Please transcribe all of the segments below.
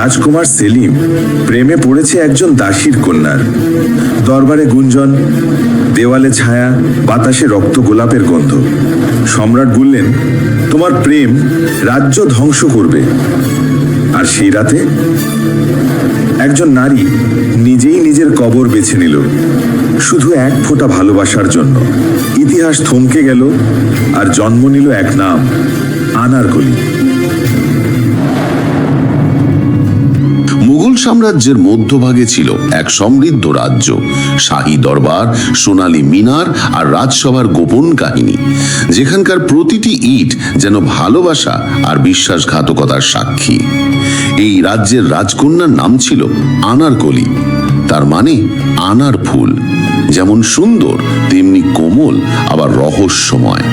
রাজকুমার সেলিম প্রেমে পড়েছে একজন দাসীর কন্যার। দরবারে গুঞ্জন, দেওয়ালে ছায়া, বাতাসে রক্ত গোলাপের গন্ধ। সম্রাট বললেন, তোমার প্রেম রাজ্য ধ্বংস করবে। আর সেই রাতে একজন নারী নিজেই নিজের কবর বেছে নিল, শুধু এক ফোঁটা ভালোবাসার জন্য। ইতিহাস থমকে গেল আর জন্ম নিল এক নাম, আনারকলি। সাম্রাজ্যের মধ্যভাগে ছিল এক সমৃদ্ধ রাজ্য, শাহী দরবার, সোনালী মিনার আর রাজসভার গোপন কাহিনী, যেখানকার প্রতিটি ইট যেন ভালোবাসা আর বিশ্বাসঘাতকতার সাক্ষী। এই রাজ্যের রাজকন্যার নাম ছিল আনারকলি, তার মানে আনার ফুল, যেমন সুন্দর, তেমনি কোমল, আবার রহস্যময়।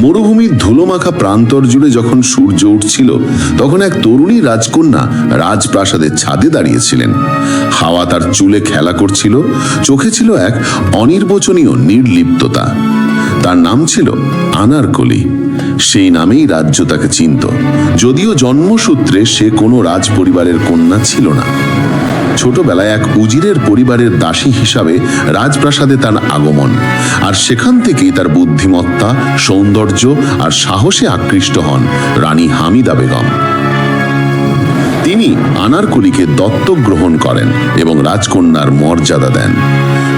মরুভূমির ধুলোমাখা প্রান্তর জুড়ে যখন সূর্য উঠছিল, তখন এক তরুণী রাজকন্যা রাজপ্রাসাদের ছাদে দাঁড়িয়েছিলেন। হাওয়া তার চুলে খেলা করছিল, চোখে ছিল এক অনির্বচনীয় নির্লিপ্ততা। তার নাম ছিল আনারকলি। সেই নামেই রাজ্য তাকে চিনত। যদিও জন্মসূত্রে সে কোনো রাজ পরিবারের কন্যা ছিল না। ছোটবেলায় এক উজিরের পরিবারের দাসী হিসাবে রাজপ্রাসাদে তার আগমন। আর সেখান থেকেই তার বুদ্ধিমত্তা, সৌন্দর্য আর সাহসে আকৃষ্ট হন রানী হামিদা বেগম। তিনি আনারকুলিকে দত্তক গ্রহণ করেন এবং রাজকন্যার মর্যাদা দেন।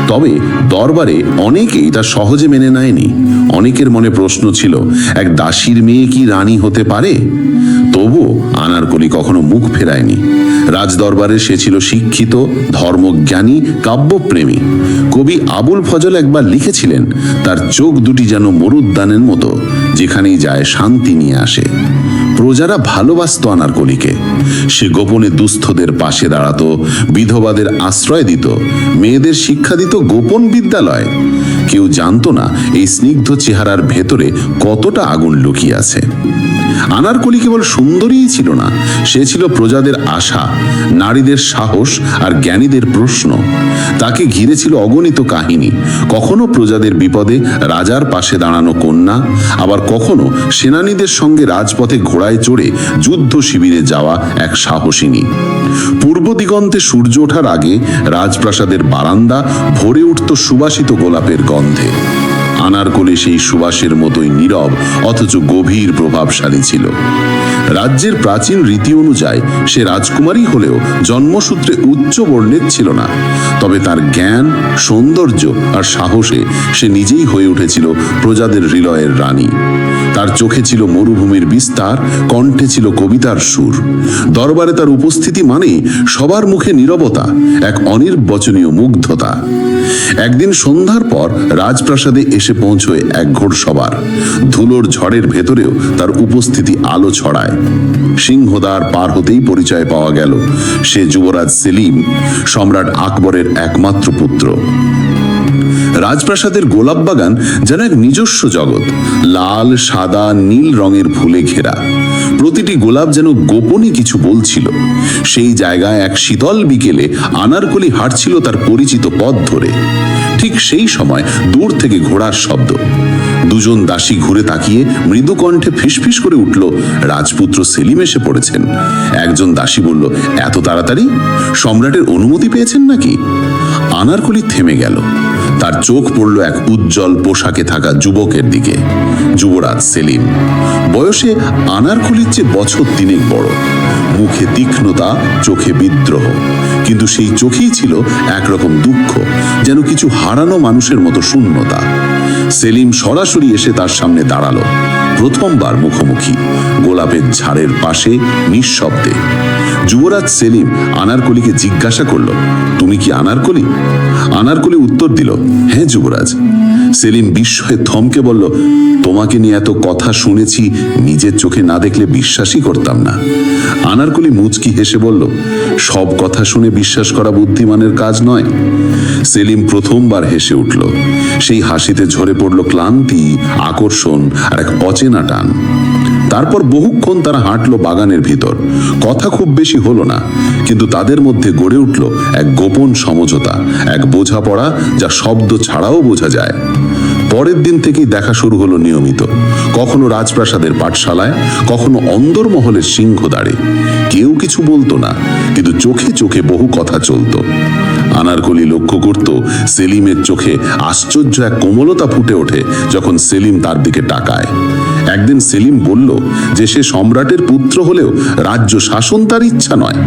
তবে দরবারে অনেকেই তা সহজে মেনে নেয়নি। অনেকের মনে প্রশ্ন ছিল, এক দাসীর মেয়ে কি রানী হতে পারে? আনারকলি কখনো মুখ ফেরায়নি। রাজদরবারে সে ছিল শিক্ষিত, ধর্মজ্ঞানী, কাব্যপ্রেমী। কবি আবুল ফজল একবার লিখেছিলেন, তার চোখ দুটি যেন মরুদ্যানের মতো, যেখানেই যায় শান্তি নিয়ে আসে। প্রজারা ভালোবাসত আনারকলিকে সে গোপনে দুস্থদের পাশে দাঁড়াত, বিধবাদের আশ্রয় দিত, মেয়েদের শিক্ষা দিত গোপন বিদ্যালয়। কেউ জানত না, এই স্নিগ্ধ চেহারার ভেতরে কতটা আগুন লুকিয়ে আছে। আনারকলি কেবল সুন্দরীই ছিল না, সে ছিল প্রজাদের আশা, নারীদের সাহস আর জ্ঞানীদের প্রশ্ন। তাকে ঘিরে ছিল অগণিত কাহিনী। কখনো প্রজাদের বিপদে রাজার পাশে দাঁড়ানো কন্যা, আবার কখনো সেনানীদের সঙ্গে রাজপথে ঘোড়ায় চড়ে যুদ্ধ শিবিরে যাওয়া এক সাহসিনী। পূর্ব দিগন্তে সূর্য ওঠার আগে রাজপ্রাসাদের বারান্দা ভরে উঠত সুবাসিত গোলাপের গন্ধে। আনারকলি সেই সুবাসের মতোই নীরব, অথচ গভীর প্রভাবশালী ছিল। রাজ্যের প্রাচীন রীতি অনুযায়ী সে রাজকুমারী হলেও জন্মসূত্রে উচ্চ বর্ণের ছিল না। তবে তার জ্ঞান, সৌন্দর্য আর সাহসে সে নিজেই হয়ে উঠেছিল প্রজাদের হৃদয়ের রানী। তার চোখে ছিল মরুভূমির বিস্তার, কণ্ঠে ছিল কবিতার সুর। দরবারে তার উপস্থিতি মানে সবার মুখে নীরবতা, এক অনির্বচনীয় মুগ্ধতা। একদিন সন্ধ্যার পর রাজপ্রাসাদে এসে পৌঁছয় এক ঘোর সবার ধুলোর ঝড়ের ভেতরেও তার উপস্থিতি আলো ছড়ায়। সিংহদ্বার পার হতেই পরিচয় পাওয়া গেল। সে যুবরাজ সেলিম, সম্রাট আকবরের একমাত্র পুত্র। রাজপ্রাসাদের গোলাপ বাগান যেন এক নিজস্ব জগৎ, লাল, সাদা, নীল রঙের ফুলে ঘেরা। প্রতিটি গোলাপ যেন গোপনে কিছু বলছিল। সেই জায়গায় এক শীতল বিকেলে আনারকলি হাঁটছিল তার পরিচিত পথ ধরে। ঠিক সেই সময় দূর থেকে ঘোড়ার শব্দ। দুজন দাসী ঘুরে তাকিয়ে মৃদু কণ্ঠে ফিসফিস করে উঠল, রাজপুত্র সেলিম এসে পড়েছেন। একজন দাসী বলল, এত তাড়াতাড়ি? সম্রাটের অনুমতি পেয়েছেন নাকি? আনারকলি থেমে গেল। তার চোখ পড়ল এক উজ্জ্বল পোশাকে থাকা যুবকের দিকে। যুবরাজ সেলিম। বয়সে আনারকলির চেয়ে বছর তিনেক বড়। মুখে তীক্ষ্ণতা, চোখে বিদ্রোহ। কিন্তু সেই চোখেই ছিল একরকম দুঃখ, যেন কিছু হারানো মানুষের মতো শূন্যতা। সেলিম সরাসরি এসে তার সামনে দাঁড়াল। প্রথমবার মুখোমুখি। গোলাপের ঝাড়ের পাশে নিঃশব্দে। যুবরাজ সেলিম আনারকলিকে জিজ্ঞাসা করল, তুমি কি আনারকলি? আনারকলি উত্তর দিল হ্যাঁ যুবরাজ। সেলিম বিস্ময়ে থমকে বলল, তোমাকে নিয়ে এত কথা শুনেছি, নিজের চোখে না দেখলে বিশ্বাসই করতাম না। আনারকলি মুচকি হেসে বলল, সব কথা শুনে বিশ্বাস করা বুদ্ধিমানের কাজ নয়। সেলিম প্রথমবার হেসে উঠল। সেই হাসিতে ঝরে পড়ল ক্লান্তি, আকর্ষণ আর এক অচেনা টান। তারপর বহুক্ষণ তারা হাঁটলো বাগানের ভিতর। কথা খুব বেশি হলো না, কিন্তু তাদের মধ্যে গড়ে উঠল এক গোপন সমঝোতা, এক বোঝাপড়া যা শব্দ ছাড়াও বোঝা যায়। পরের দিন থেকেই দেখা শুরু হলো নিয়মিত। কখনো রাজপ্রাসাদের পাঠশালায়, কখনো অন্দরমহলের সিংহ দাঁড়ে কেউ কিছু বলতো না, কিন্তু চোখে চোখে বহু কথা চলতো। আনারকলি লক্ষ্য করত, সেলিমের চোখে আশ্চর্য এক কোমলতা ফুটে ওঠে যখন সেলিম তার দিকে তাকায়। একদিন সেলিম বলল যে সে সম্রাটের পুত্র হলেও রাজ্য শাসন তার ইচ্ছা নয়।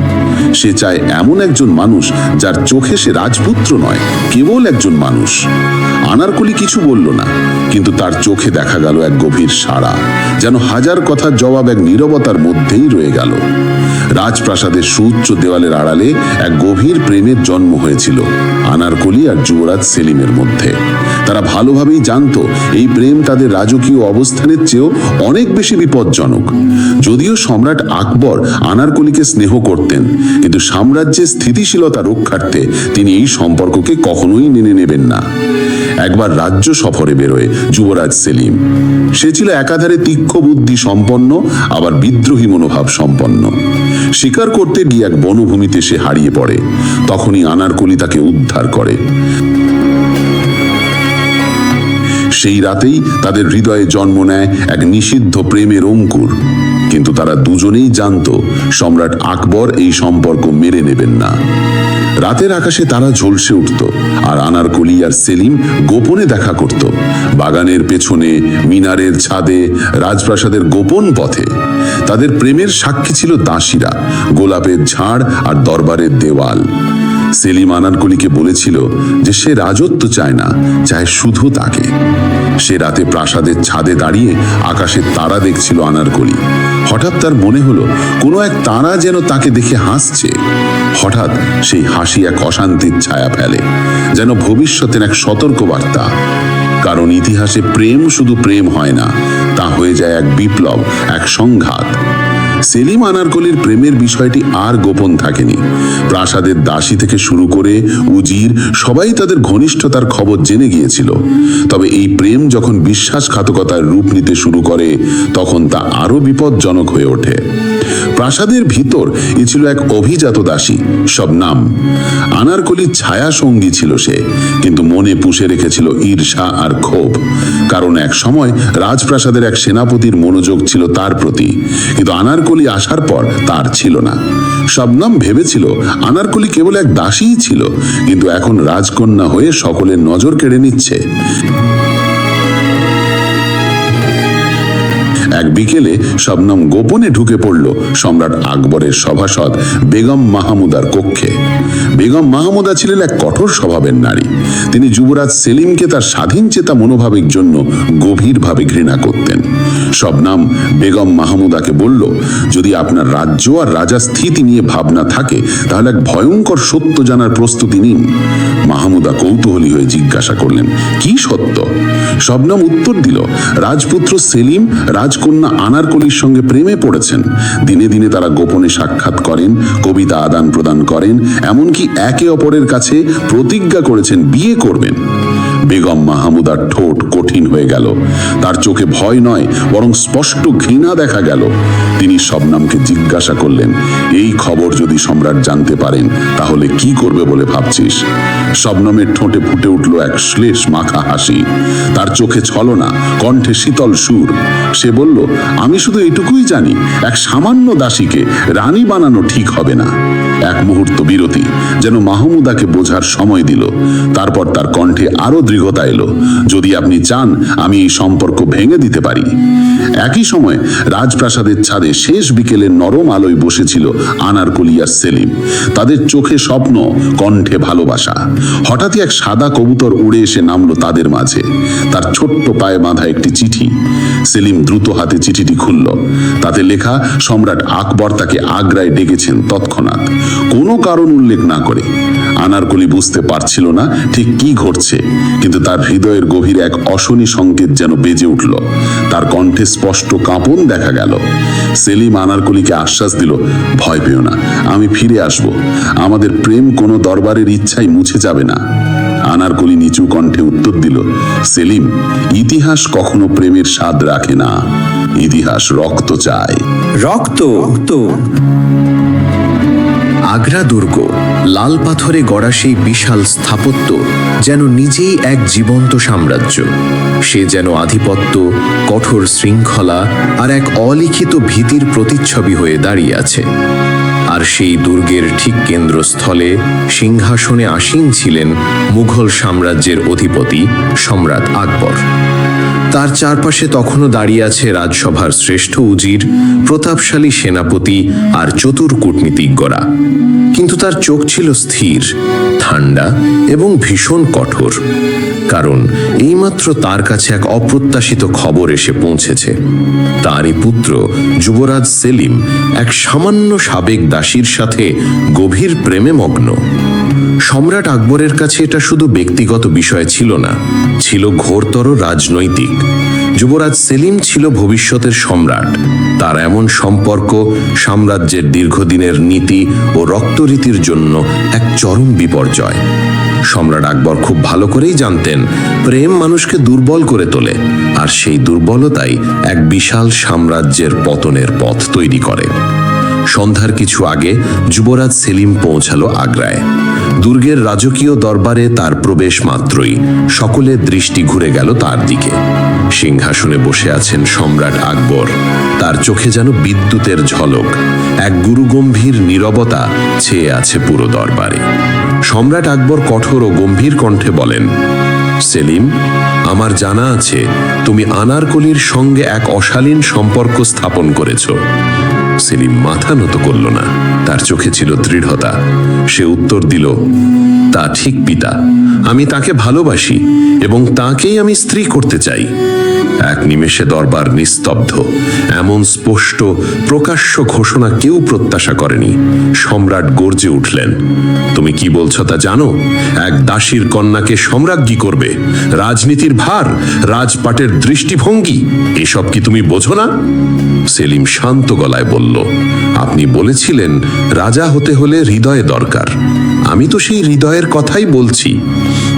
সে চায় এমন একজন মানুষ যার চোখে সে রাজপুত্র নয়, কেবল একজন মানুষ। আনারকলি কিছু বলল না, কিন্তু তার চোখে দেখা গেল এক গভীর সাড়া, যেন হাজার কথার জবাব এক নীরবতার মধ্যেই রয়ে গেল। রাজপ্রাসাদের সুউচ্চ দেওয়ালের আড়ালে এক গভীর প্রেমের জন্ম হয়েছিল। আনারকলি আর যুবরাজ সেলিমের মধ্যে। তারা ভালোভাবেই জানতো, এই প্রেম তাদের রাজকীয় অবস্থানের চেয়েও অনেক বেশি বিপজ্জনক। যদিও সম্রাট আকবর আনারকলিকে স্নেহ করতেন, কিন্তু সাম্রাজ্যের স্থিতিশীলতা রক্ষার্থে তিনি এই সম্পর্ককে কখনোই মেনে নেবেন না। একবার রাজ্য সফরে বেরোয় যুবরাজ সেলিম। সে ছিল একাধারে তীক্ষ্ণ বুদ্ধি সম্পন্ন, আবার বিদ্রোহী মনোভাব সম্পন্ন। শিকার করতে গিয়ে এক বনভূমিতে সে হারিয়ে পড়ে। তখনই আনারকলি তাকে উদ্ধার করে। সেই রাতেই তাদের হৃদয়ে জন্ম নেয় এক নিষিদ্ধ প্রেমের অঙ্কুর। কিন্তু তারা দুজনেই জানতো, সম্রাট আকবর এই সম্পর্ক মেনে নেবেন না। রাতের আকাশে তারা ঝলসে উঠত, আর আনারকলি আর সেলিম গোপনে দেখা করত। বাগানের পেছনে, মিনারের ছাদে, রাজপ্রাসাদের গোপন পথে। তাদের প্রেমের সাক্ষী ছিল দাসীরা, গোলাপের ঝাড় আর দরবারের দেওয়াল। সেলিম আনারকলিকে বলেছিল যে সে রাজত্ব চায় না, চায় শুধু তাকে। সে রাতে প্রাসাদের ছাদে দাঁড়িয়ে আকাশের তারা দেখছিল আনারকলি হঠাৎ তার মনে হলো, কোনো এক তারা যেন তাকে দেখে হাসছে। হঠাৎ সেই হাসি এক অশান্তির ছায়া ফেলে, যেন ভবিষ্যতের এক সতর্ক বার্তা কারণ ইতিহাসে প্রেম শুধু প্রেম হয় না, তা হয়ে যায় এক বিপ্লব, এক সংঘাত। সেলিম আনারকলির প্রেমের বিষয়টি আর গোপন থাকেনি। প্রাসাদের দাসী থেকে শুরু করে উজির সবাই তাদের ঘনিষ্ঠতার খবর জেনে গিয়েছিল। তবে এই প্রেম যখন বিশ্বাসঘাতকতার রূপ নিতে শুরু করে, তখন তা আরও বিপজ্জনক হয়ে ওঠে। প্রাসাদের ভিতর এ ছিল এক অভিজাত দাসী, সব নাম। আনারকলির ছায়া সঙ্গী ছিল সে, কিন্তু মনে পুষে রেখেছিল ঈর্ষা আর ক্ষোভ, কারণ এক সময় রাজপ্রাসাদের এক সেনাপতির মনোযোগ ছিল তার প্রতি, কিন্তু আনারকলি আসার পর তার ছিল না। শবনম ভেবেছিল আনারকলি কেবল এক দাসীই ছিল, কিন্তু এখন রাজকন্যা হয়ে সকলের নজর কেড়ে নিচ্ছে। এক বিকেলে শবনম গোপনে ঢুকে পড়ল সম্রাট আকবরের সভাসদ বেগম মাহমুদার কক্ষে। বেগম মাহমুদা ছিলেন এক কঠোর স্বভাবের নারী। তিনি যুবরাজ সেলিমকে তার স্বাধীন চেতা মনোভাবের জন্য গভীরভাবে ঘৃণা করতেন। শবনাম বেগম মাহমুদাকে বলল, যদি আপনার রাজ্য আর রাজা স্থিতি নিয়ে ভাবনা থাকে, তাহলে এক ভয়ঙ্কর সত্য জানার প্রস্তুতি নিন। মাহমুদা কৌতূহলী হয়ে জিজ্ঞাসা করলেন, কি সত্য? শবনম উত্তর দিল, রাজপুত্র সেলিম রাজকন্যা আনারকলির সঙ্গে প্রেমে পড়েছেন। দিনে দিনে তারা গোপনে সাক্ষাৎ করেন, কবিতা আদান প্রদান করেন, এমনকি একে অপরের কাছে প্রতিজ্ঞা করেছেন, বিয়ে করবেন। বেগম মাহমুদার ঠোঁট কঠিন হয়ে গেল। তার চোখে ভয় নয়, বরং স্পষ্ট ঘৃণা দেখা গেল। তিনি শবনামকে জিজ্ঞাসা করলেন, এই খবর যদি সম্রাট জানতে পারেন, তাহলে কি করবে বলে ভাবছিস? শবনমের ঠোঁটে ফুটে উঠল এক শ্লেষ মাখা হাসি। তার চোখে ছলনা, কণ্ঠে শীতল সুর। সে বলল, আমি শুধু এটুকুই জানি, এক সামান্য দাসীকে রানী বানানো ঠিক হবে না। এক মুহূর্ত বিরতি, যেন মাহমুদাকে বোঝার সময় দিল। তারপর তার কণ্ঠে আরও দৃঢ়তা এলো, যদি আপনি চান, আমি এই সম্পর্ক ভেঙে দিতে পারি। একই সময় রাজপ্রাসাদের ছাদে শেষ বিকেলের নরম আলোয় বসেছিল আনারকলি আর সেলিম। তাদের চোখে স্বপ্ন, কণ্ঠে ভালোবাসা। হঠাৎই এক সাদা কবুতর উড়ে এসে নামলো তাদের মাঝে। তার ছোট্ট পায়ে বাঁধা একটি চিঠি। সেলিম দ্রুত হাতে চিঠিটি খুলল। তাতে লেখা, সম্রাট আকবর তাকে আগ্রায় ডেকেছেন তৎক্ষণাৎ। কোনো কারণ উল্লেখ না করে। আনারকলি বুঝতে পারছিল না ঠিক কি ঘটছে, কিন্তু তার হৃদয়ের গভীর এক অশনি সংকেত যেন বেজে উঠল। তার কণ্ঠে স্পষ্ট কাঁপন দেখা গেল। সেলিম আনারকলিকে আশ্বাস দিল, ভয় পেও না, আমি ফিরে আসব। আমাদের প্রেম কোনো দরবারের ইচ্ছাই মুছে যাবে না। আনারকলি নিচু কণ্ঠে উত্তর দিল, সেলিম, ইতিহাস কখনো প্রেমের স্বাদ রাখে না। ইতিহাস রক্ত চায়। রক্ত রক্ত? আগ্রা দুর্গ, লাল পাথরে গড়া সেই বিশাল স্থাপত্য যেন নিজেই এক জীবন্ত সাম্রাজ্য। সে যেন আধিপত্য, কঠোর শৃঙ্খলা আর এক অলিখিত ভীতির প্রতিচ্ছবি হয়ে দাঁড়িয়ে আছে। আর সেই দুর্গের ঠিক কেন্দ্রস্থলে সিংহাসনে আসীন ছিলেন মুঘল সাম্রাজ্যের অধিপতি সম্রাট আকবর। তার চারপাশে তখনও দাঁড়িয়ে আছে রাজসভার শ্রেষ্ঠ উজির, প্রতাপশালী সেনাপতি আর চতুর কূটনীতিজ্ঞরা কিন্তু তার চোখ ছিল স্থির ঠান্ডা এবং ভীষণ কঠোর। কারণ এইমাত্র তার কাছে এক অপ্রত্যাশিত খবর এসে পৌঁছেছে। তারই পুত্র যুবরাজ সেলিম এক সামান্য সাবেক দাসীর সাথে গভীর প্রেমে মগ্ন। সম্রাট আকবরের কাছে এটা শুধু ব্যক্তিগত বিষয় ছিল না, ছিল ঘোরতর রাজনৈতিক। যুবরাজ সেলিম ছিল ভবিষ্যতের সম্রাট। তার এমন সম্পর্ক, সাম্রাজ্যের দীর্ঘদিনের নীতি ও রক্তরীতির জন্য এক চরম বিপর্যয়। সম্রাট আকবর খুব ভালো করেই জানতেন, প্রেম মানুষকে দুর্বল করে তোলে আর সেই দুর্বলতাই এক বিশাল সাম্রাজ্যের পতনের পথ তৈরি করে। সন্ধ্যার কিছু আগে যুবরাজ সেলিম পৌঁছালো আগ্রায়। দুর্গের রাজকীয় দরবারে তার প্রবেশ মাত্রই। সকলের দৃষ্টি ঘুরে গেল তার দিকে। সিংহাসনে বসে আছেন সম্রাট আকবর। তার চোখে যেন বিদ্যুতের ঝলক। এক গুরুগম্ভীর নীরবতা ছেয়ে আছে পুরো দরবারে। সম্রাট আকবর কঠোর ও গম্ভীর কণ্ঠে বলেন, সেলিম, আমার জানা আছে তুমি আনারকলির সঙ্গে এক অশালীন সম্পর্ক স্থাপন করেছ। সেলিম মাথা নত করল না। তার চোখে ছিল দৃঢ়তা। সে উত্তর দিল তা ঠিক পিতা। আমি তাকে ভালোবাসি এবং তাকেই আমি স্ত্রী করতে চাই। এক নিমেষে দরবার নিস্তব্ধ। এমন স্পষ্ট, প্রকাশ্য ঘোষণা কেউ প্রত্যাশা করেনি। সম্রাট গর্জে উঠলেন। তুমি কি বলছো তা জানো? এক দাসীর কন্যাকে সম্রাজ্ঞী করবে। রাজনীতির ভার, রাজপাটের দৃষ্টিভঙ্গি, এসব কি তুমি বোঝো না? সেলিম শান্ত গলায় বলল, আপনি বলেছিলেন, রাজা হতে হলে হৃদয়ে দরকার। আমি তো সেই হৃদয়ের কথাই বলছি।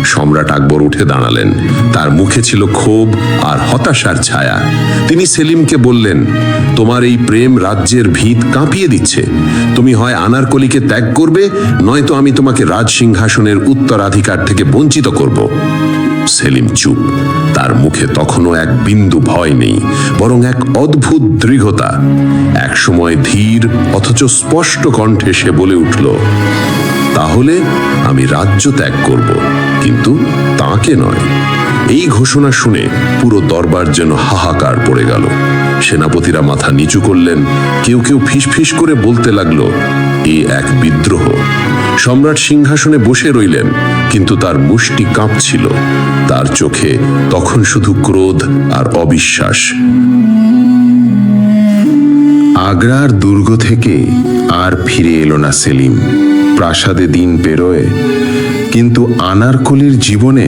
সম্রাট আকবর উঠে দাঁড়ালেন। তার মুখে ছিল ক্ষোভ আর হতাশার ছায়া। তিনি সেলিমকে বললেন, তোমার এই প্রেম রাজ্যের ভিত কাঁপিয়ে দিচ্ছে। তুমি হয় আনারকলিকে ত্যাগ করবে নয়তো আমি তোমাকে রাজ সিংহাসনের উত্তরাধিকার থেকে বঞ্চিত করব। সেলিম চুপ। তার মুখে তখনও এক বিন্দু ভয় নেই, বরং এক অদ্ভুত দৃঢ়তা। এক সময় ধীর অথচ স্পষ্ট কণ্ঠে সে বলে উঠল তাহলে আমি রাজ্য ত্যাগ করব, কিন্তু তাকে নয়। এই ঘোষণা শুনে পুরো দরবার যেন হাহাকার পড়ে গেল। সেনাপতিরা মাথা নিচু করলেন, কেউ কেউ ফিসফিস করে বলতে লাগল, এ এক বিদ্রোহ। সম্রাট সিংহাসনে বসে রইলেন, কিন্তু তার মুষ্টি কাঁপছিল। তার চোখে তখন শুধু ক্রোধ আর অবিশ্বাস। আগ্রার দুর্গ থেকে আর ফিরে এলো না সেলিম। প্রাসাদে দিন পেরোয়, কিন্তু আনারকলির জীবনে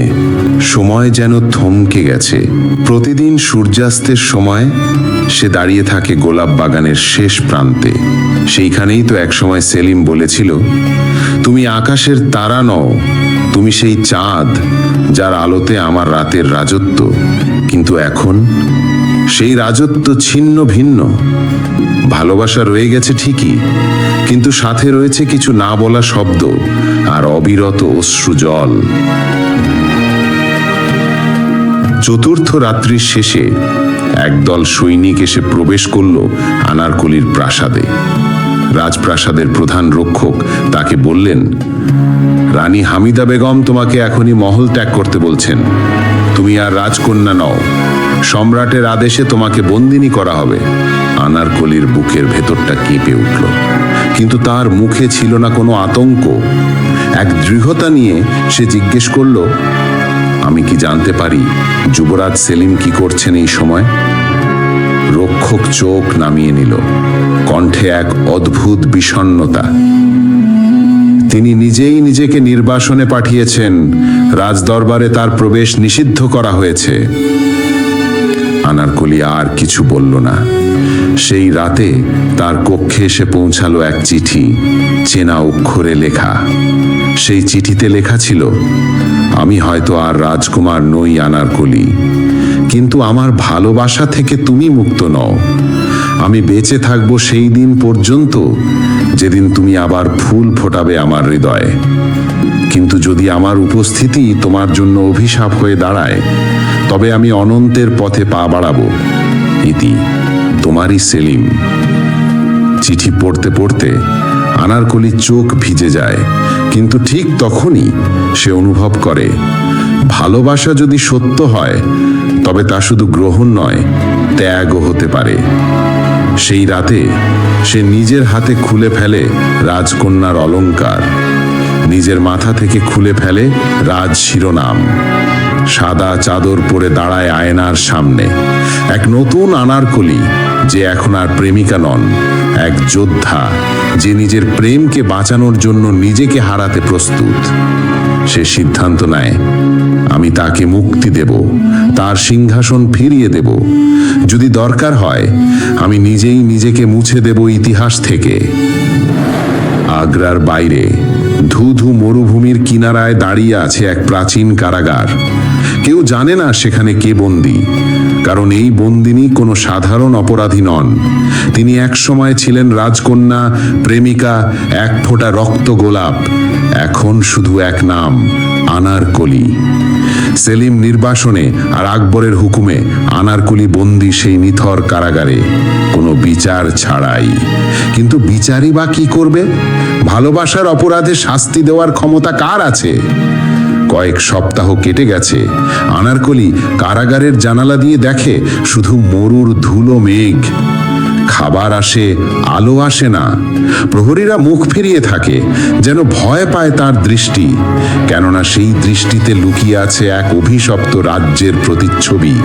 সময় যেন থমকে গেছে। প্রতিদিন সূর্যাস্তের সময় সে দাঁড়িয়ে থাকে গোলাপ বাগানের শেষ প্রান্তে। সেইখানেই তো একসময় সেলিম বলেছিল, তুমি আকাশের তারা নও, তুমি সেই চাঁদ যার আলোতে আমার রাতের রাজত্ব। কিন্তু এখন সেই রাজত্ব ছিন্ন ভিন্ন। ভালোবাসা রয়ে গেছে ঠিকই, কিন্তু সাথে রয়েছে কিছু না বলা শব্দ আর অবিরত অশ্রু জল। চতুর্থ রাত্রির শেষে একদল সৈনিক এসে প্রবেশ করল আনারকলির প্রাসাদে। রাজপ্রাসাদের প্রধান রক্ষক তাকে বললেন, রানী হামিদা বেগম তোমাকে এখনই মহল ত্যাগ করতে বলছেন। তুমি আর রাজকন্যা নও সম্রাটের আদেশে তোমাকে বন্দিনী করা হবে। আনারকলির বুকের ভেতরটা কেঁপে উঠল। কিন্তু তার মুখে ছিল না কোনো আতঙ্ক। এক দৃঢ়তা নিয়ে সে জিজ্ঞেস করল, আমি কি জানতে পারি যুবরাজ সেলিম কি করছেন এই সময়? রক্ষক চোখ নামিয়ে নিল। কণ্ঠে এক অদ্ভুত বিষণ্ণতা। তিনি নিজেই নিজেকে নির্বাসনে পাঠিয়েছেন। রাজদরবারে তার প্রবেশ নিষিদ্ধ করা হয়েছে। আনারকলি আর কিছু বলল না। সেই রাতে তার কক্ষে এসে পৌঁছালো এক চিঠি, চেনা অক্ষরে লেখা। সেই চিঠিতে লেখা ছিল, আমি হয়তো আর রাজকুমার নই আনারকলি কিন্তু আমার ভালোবাসা থেকে তুমি মুক্ত নও। আমি বেঁচে থাকব সেই দিন পর্যন্ত যেদিন তুমি আবার ফুল ফোটাবে আমার হৃদয়ে। কিন্তু যদি আমার উপস্থিতি তোমার জন্য অভিশাপ হয়ে দাঁড়ায় তবে আমি অনন্তের পথে পা বাড়াবো। ইতি তোমারই সেলিম। চিঠি পড়তে পড়তে আনারকলির চোখ ভিজে যায়, কিন্তু ঠিক তখনই সে অনুভব করে, ভালোবাসা যদি সত্য হয়, তবে তা শুধু গ্রহণ নয়, ত্যাগও হতে পারে। সেই রাতে সে নিজের হাতে খুলে ফেলে রাজকন্যার অলংকার নিজের মাথা থেকে খুলে ফেলে রাজ শিরোনাম। সাদা চাদর পরে দাঁড়ায় আয়নার সামনে। এক নতুন আনারকলি, যে এখন আর প্রেমিকা নন, এক যোদ্ধা, যে নিজের প্রেমকে বাঁচানোর জন্য নিজেকে হারাতে প্রস্তুত। সে সিদ্ধান্ত নেয়, আমি তাকে মুক্তি দেব, তার সিংহাসন ফিরিয়ে দেব। যদি দরকার হয়, আমি নিজেই নিজেকে মুছে দেব ইতিহাস থেকে। আগ্রার বাইরে ধু ধু মরুভূমির কিনারায় দাঁড়িয়ে আছে এক প্রাচীন কারাগার। কেউ জানে না সেখানে কে বন্দী। কারণ এই বন্দিনী কোনো সাধারণ অপরাধী নন। তিনি একসময় ছিলেন রাজকন্যা, প্রেমিকা, এক ফোঁটা রক্ত গোলাপ, এখন শুধু এক নাম, আনারকলি। সেলিম নির্বাসনে আর আকবরের হুকুমে আনারকুলি বন্দি সেই নিথর কারাগারে। কোনো বিচার ছাড়াই। কিন্তু বিচারই বা কি করবে? ভালোবাসার অপরাধে শাস্তি দেওয়ার ক্ষমতা কার আছে? কয়েক সপ্তাহ কেটে গেছে। আনারকলি কারাগারের জানালা দিয়ে দেখে শুধু মরুর ধুলো মেঘ। খাবার আসে, আলো আসে না। প্রহরীরা মুখ ফিরিয়ে থাকে, যেন ভয় পায় তার দৃষ্টি। কেননা সেই দৃষ্টিতে লুকিয়ে আছে এক অভিশপ্ত রাজ্যের প্রতিচ্ছবি।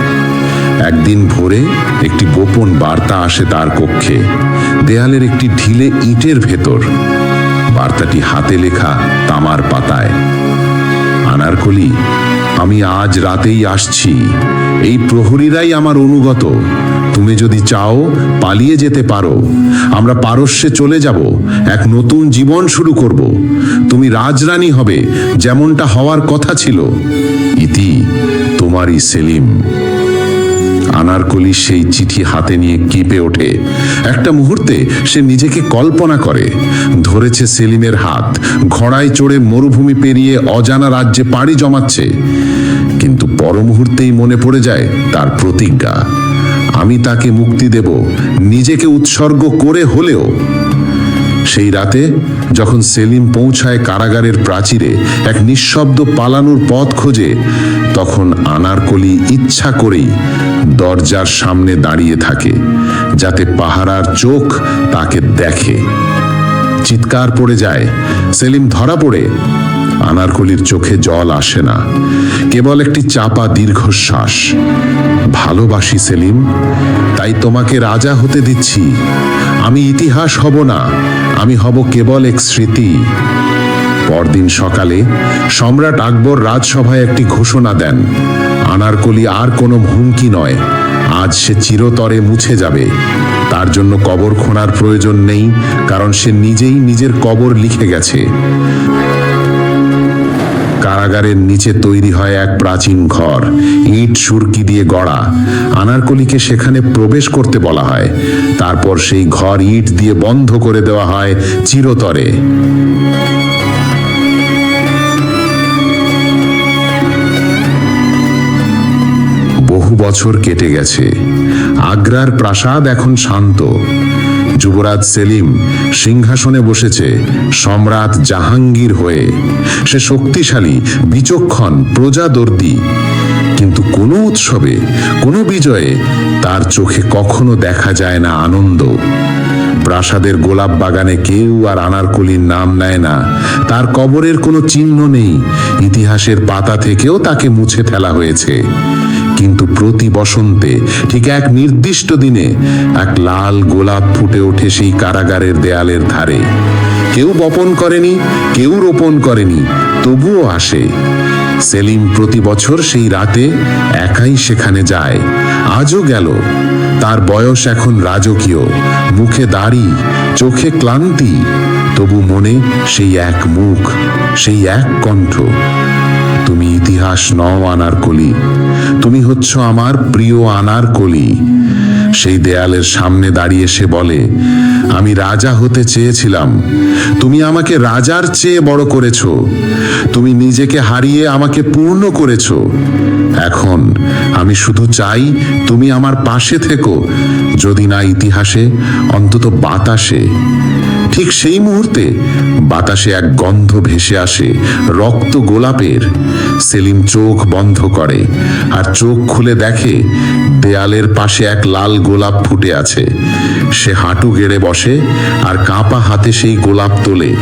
একদিন ভোরে একটি গোপন বার্তা আসে তার কক্ষে। দেয়ালের একটি ঢিলে ইটের ভেতর। বার্তাটি হাতে লেখা তামার পাতায়। আনারকলি আমি আজ রাতেই আসছি। এই প্রহরীরাই আমার অনুগত। তুমি যদি চাও, পালিয়ে যেতে পারো। আমরা পারস্যে চলে যাব। এক নতুন জীবন শুরু করব। তুমি রাজরানী হবে, যেমনটা হওয়ার কথা ছিল। ইতি তোমারই সেলিম। আনারকলি সেই চিঠি হাতে নিয়ে কেঁপে ওঠে। একটা মুহূর্তে সে নিজেকে কল্পনা করে। ধরেছে সেলিমের হাত, ঘোড়ায় চড়ে মরুভূমি পেরিয়ে অজানা রাজ্যে পাড়ি জমাচ্ছে। কিন্তু পর মুহূর্তেই মনে পড়ে যায় তার প্রতিজ্ঞা। আমি তাকে মুক্তি দেব, নিজেকে উৎসর্গ করে হলেও। সেই রাতে যখন সেলিম পৌঁছায় কারাগারের প্রাচীরে এক নিঃশব্দ পালানোর পথ খোঁজে, তখন আনারকলি ইচ্ছা করেই দরজার সামনে দাঁড়িয়ে থাকে, যাতে পাহারার চোখ তাকে দেখে। চিৎকার পড়ে যায়, সেলিম ধরা পড়ে। আনারকলির চোখে জল আসে না, কেবল একটি চাপা দীর্ঘশ্বাস। ভালোবাসি সেলিম, তাই তোমাকে রাজা হতে দিচ্ছি। আমি ইতিহাস হব না, আমি হব কেবল এক স্মৃতি। পরদিন সকালে সম্রাট আকবর রাজসভায় একটি ঘোষণা দেন আনারকলি আর কোনো হুমকি নয়। আজ সে চিরতরে মুছে যাবে। তার জন্য কবর খোঁড়ার প্রয়োজন নেই, কারণ সে নিজেই নিজের কবর লিখে গেছে। কারাগারের নিচে তৈরি হয় এক প্রাচীন ঘর, ইট সুরকি দিয়ে গড়া। আনারকলিকে সেখানে প্রবেশ করতে বলা হয়। তারপর সেই ঘর ইট দিয়ে বন্ধ করে দেওয়া হয় চিরতরে। বছর কেটে গেছে। আগ্রার প্রাসাদ এখন শান্ত। যুবরাজ সেলিম সিংহাসনে বসেছে, সম্রাট জাহাঙ্গীর হয়ে। সে শক্তিশালী, বিচক্ষণ, প্রজাদর্দী। কিন্তু কোনো উৎসবে, কোনো বিজয়ে তার চোখে কখনো দেখা যায় না আনন্দ। প্রাসাদের গোলাপ বাগানে কেউ আর আনারকলির নাম নেয় না। তার কবরের কোনো চিহ্ন নেই। ইতিহাসের পাতা থেকেও তাকে মুছে ফেলা হয়েছে। কিন্তু প্রতি বসন্তে ঠিক এক নির্দিষ্ট দিনে এক লাল গোলাপ ফুটে ওঠে সেই কারাগারের দেয়ালের ধারে। কেউ বপন করেনি, কেউ রোপণ করেনি, তবুও আসে। সেলিম প্রতি বছর সেই রাতে একাই সেখানে যায়। আজও গেল। তার বয়স এখন রাজকীয়। মুখে দাড়ি, চোখে ক্লান্তি, তবু মনে সেই এক মুখ, সেই এক কণ্ঠ। তুমি ইতিহাস নও আনার কলি। তুমি হচ্ছ আমার প্রিয় আনার কলি। সেই দেয়ালের সামনে দাঁড়িয়ে সে বলে, আমি রাজা হতে চেয়েছিলাম। তুমি আমাকে রাজার চেয়ে বড় করেছ। তুমি নিজেকে হারিয়ে আমাকে পূর্ণ করেছ। এখন আমি শুধু চাই তুমি আমার পাশে থেকো। যদি না ইতিহাসে, অন্তত বাতাসে ঠিক সেই মুহূর্তে বাতাসে এক গন্ধ ভেসে আসে, রক্ত গোলাপের। সেলিম চোখ বন্ধ করে আর চোখ খুলে দেখে দেয়ালের পাশে এক লাল গোলাপ ফুটে আছে। সে হাঁটু গেড়ে বসে আর কাঁপা হাতে সেই গোলাপ তোলে।